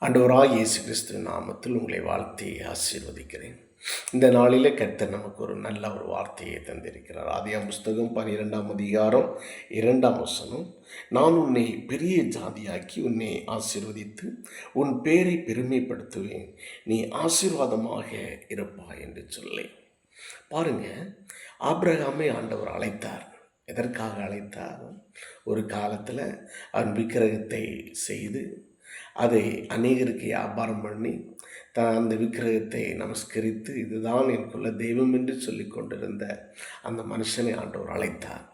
ஆண்டவராக இயேசு கிறிஸ்து நாமத்தில் உங்களை வாழ்த்தி ஆசீர்வதிக்கிறேன். இந்த நாளிலே கர்த்தர் நமக்கு ஒரு நல்ல ஒரு வார்த்தையை தந்திருக்கிறார். ஆதியா புஸ்தகம் பன்னிரெண்டாம் அதிகாரம் இரண்டாம் வசனம். நான் உன்னை பெரிய ஜாதியாக்கி உன்னை ஆசீர்வதித்து உன் பேரை பெருமைப்படுத்துவேன். நீ ஆசீர்வாதமாக இருப்பாய் என்று சொல்லி. பாருங்க ஆப்ரஹாமை ஆண்டவர் அழைத்தார். எதற்காக அழைத்தார்? ஒரு காலத்தில் அவன் விக்கிரகத்தை செய்து அதை அநேகருக்கு வியாபாரம் பண்ணி தான் அந்த விக்கிரகத்தை நமஸ்கரித்து இதுதான் எனக்குள்ள தெய்வம் என்று சொல்லி கொண்டிருந்த அந்த மனுஷனை ஆண்டவர் அழைத்தார்.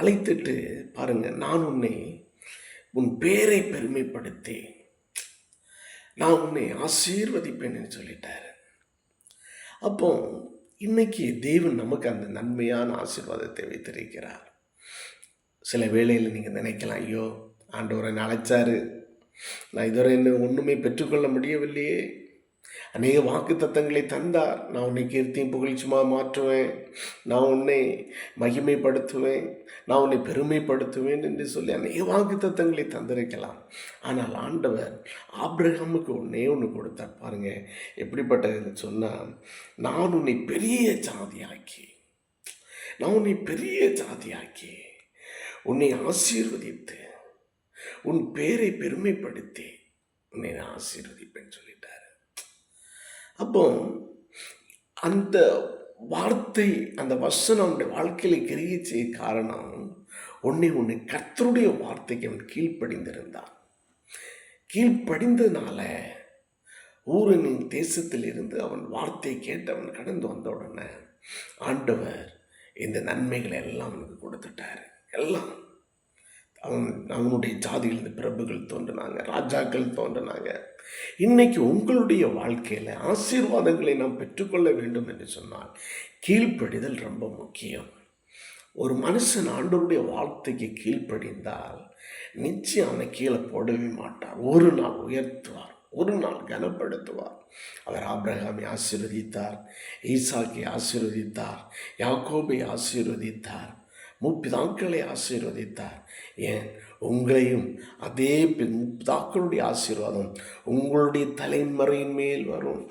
அழைத்துட்டு பாருங்க நான் உன்னை உன் பேரை பெருமைப்படுத்தி நான் உன்னை ஆசீர்வதிப்பேன்னு சொல்லிட்டாரு. அப்போ இன்னைக்கு தேவன் நமக்கு அந்த நன்மையான ஆசீர்வாதத்தை வைத்திருக்கிறார். சில வேளையில் நீங்கள் நினைக்கலாம் ஐயோ ஆண்டவரை அழைச்சாரு. நான் இதுவரை என்ன ஒன்றுமே பெற்றுக்கொள்ள முடியவில்லையே. அநேக வாக்கு தத்தங்களை தந்தார். நான் உன்னை கீர்த்தியும் புகழ்ச்சியுமாக மாற்றுவேன். நான் உன்னை மகிமைப்படுத்துவேன். நான் உன்னை பெருமைப்படுத்துவேன் என்று சொல்லி அநேக வாக்கு தத்தங்களை தந்திருக்கலாம். ஆனால் ஆண்டவர் ஆப்ரஹாமுக்கு ஒன்றே ஒன்று கொடுத்தார். பாருங்க எப்படிப்பட்டதுன்னு சொன்னால் நான் உன்னை பெரிய ஜாதியாக்கி நான் உன்னை பெரிய ஜாதியாக்கி உன்னை ஆசீர்வதித்து உன் பேரை பெருமைப்படுத்தி உன்னை நான் ஆசீர்வதிப்பேன்னு சொல்லிட்டாரு. அப்போ அந்த வார்த்தை அந்த வசனம் அவனுடைய வாழ்க்கையில் கிரிய செய்ய காரணம் உன்னை உன்னை கர்த்தருடைய வார்த்தைக்கு அவன் கீழ்ப்படிந்திருந்தான். கீழ்ப்படிந்ததுனால ஊரனின் தேசத்தில் இருந்து அவன் வார்த்தையை கேட்டு அவன் கடந்து வந்த உடனே ஆண்டவர் இந்த நன்மைகளை எல்லாம் அவனுக்கு கொடுத்துட்டாரு. எல்லாம். அவன் அவனுடைய ஜாதியிலிருந்து பிரபுகள் தோன்றினாங்க ராஜாக்கள் தோன்றினாங்க. இன்னைக்கு உங்களுடைய வாழ்க்கையில் ஆசீர்வாதங்களை நாம் பெற்றுக்கொள்ள வேண்டும் என்று சொன்னால் கீழ்ப்படிதல் ரொம்ப முக்கியம். ஒரு மனுஷன் ஆண்டவருடைய வார்த்தைக்கு கீழ்ப்படிந்தால் நிச்சயம் அவனை கீழே போடவே மாட்டார். ஒரு நாள் உயர்த்துவார் ஒரு நாள் கனப்படுத்துவார். அவர் ஆப்ரஹாமை ஆசீர்வதித்தார் ஈசாக்கை ஆசீர்வதித்தார் யாக்கோபை ஆசீர்வதித்தார். முப்பிதாக்களை ஆசீர்வதித்தார். ஏன்? உங்களையும் அதே முப்பிதாக்களுடைய ஆசீர்வாதம் உங்களுடைய தலைமுறையின் மேல் வரும்.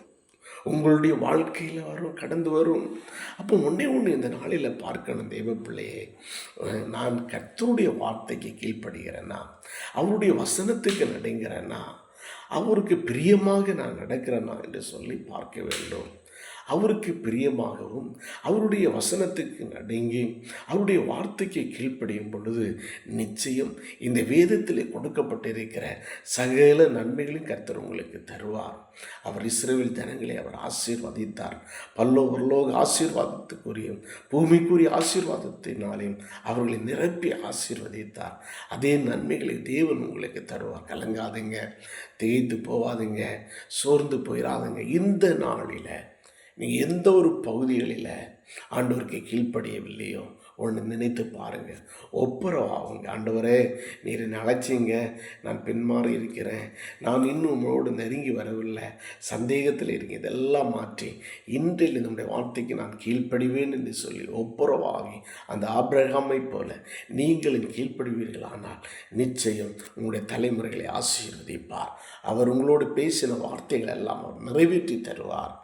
உங்களுடைய வாழ்க்கையில் வரும் கடந்து வரும். அப்போ ஒன்றே ஒன்று இந்த நாளில் பார்க்கணும் தெய்வ பிள்ளையே நான் கர்த்தருடைய வார்த்தைக்கு கீழ்ப்படுகிறேன்னா அவருடைய வசனத்துக்கு நடைங்கிறேன்னா அவருக்கு பிரியமாக நான் நடக்கிறேனா என்று சொல்லி பார்க்க வேண்டும். அவருக்கு பிரியமாகவும் அவருடைய வசனத்துக்கு நடுங்கி அவருடைய வார்த்தைக்கு கீழ்ப்படியும் பொழுது நிச்சயம் இந்த வேதத்தில் கொடுக்கப்பட்டிருக்கிற சகல நன்மைகளையும் கர்த்தர் உங்களுக்கு தருவார். அவர் இஸ்ரேவில் ஜனங்களை அவர் ஆசீர்வதித்தார். பல்லோ பல்லோக ஆசீர்வாதத்துக்குரியும் பூமிக்குரிய ஆசீர்வாதத்தினாலையும் அவர்களை நிரப்பி ஆசீர்வதித்தார். அதே நன்மைகளை தேவன் உங்களுக்கு தருவார். கலங்காதுங்க தேய்த்து போவாதுங்க சோர்ந்து போயிடாதுங்க இந்த நாளில் நீங்கள் எந்த ஒரு பகுதிகளில் ஆண்டவருக்கு கீழ்ப்படியவில்லையோ ஒன்று நினைத்து பாருங்கள் ஒப்புரவாகுங்க ஆண்டவரே நீர் அழைச்சிங்க. நான் பின்மாறி இருக்கிறேன். நான் இன்னும் உங்களோடு நெருங்கி வரவில்லை. சந்தேகத்தில் இருக்கேன் இதெல்லாம் மாற்றி இன்றில் நம்முடைய வார்த்தைக்கு நான் கீழ்ப்படிவேன் என்று சொல்லி ஒப்புரவாகி அந்த ஆபிரகாமை போல நீங்களும் கீழ்ப்படுவீர்களானால் நிச்சயம் உங்களுடைய தலைமுறைகளை ஆசீர்வதிப்பார். அவர் உங்களோடு பேசின வார்த்தைகள் எல்லாம் அவர் நிறைவேற்றி தருவார்.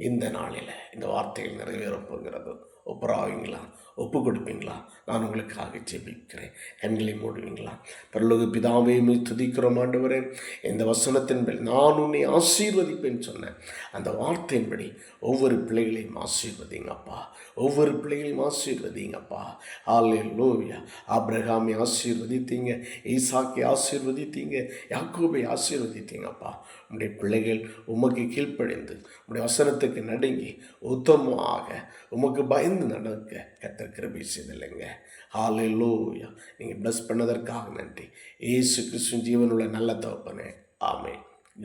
இந்த நாளில் இந்த வார்த்தைகள் நிறைவேறப் போகிறது. ஒப்புராவீங்களா? ஒப்பு கொடுப்பீங்களா நான் உங்களுக்காக ஜெபிக்கிறேன். கண்களை மூடுவீங்களா? பரலோக பிதாவே துதிக்கிறோம் ஆண்டவரே. இந்த வசனத்தின் நான் உன்னை ஆசீர்வதிப்பேன்னு சொன்னேன். அந்த வார்த்தையின்படி ஒவ்வொரு பிள்ளைகளையும் ஆசீர்வதிங்கப்பா ஒவ்வொரு பிள்ளைகளையும் ஆசீர்வதிங்கப்பா ஆலே லோவியா ஆப்ரஹாமை ஆசீர்வதித்தீங்க. ஈசாக்கை ஆசீர்வதித்தீங்க. யாக்கோபை ஆசீர்வதித்தீங்கப்பா உங்களுடைய பிள்ளைகள் உமக்கு கீழ்ப்படைந்து உங்களுடைய வசனத்துக்கு நடுங்கி உத்தமமாக உமக்கு பயந்து நடக்க கத்தர் கிருபை செய்தில்லைங்க ஹாலே லோயா நீங்கள் ப்ளஸ் பண்ணதற்காக நன்றி. ஏசு கிறிஸ்துவின் ஜீவனுள்ள நல்ல தகப்பனே. ஆமே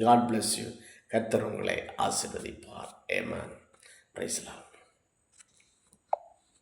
காட் பிளஸ் யூ கத்தர் உங்களை ஆசிர்வதிப்பார். ஏமான் பிரைஸ்லாம்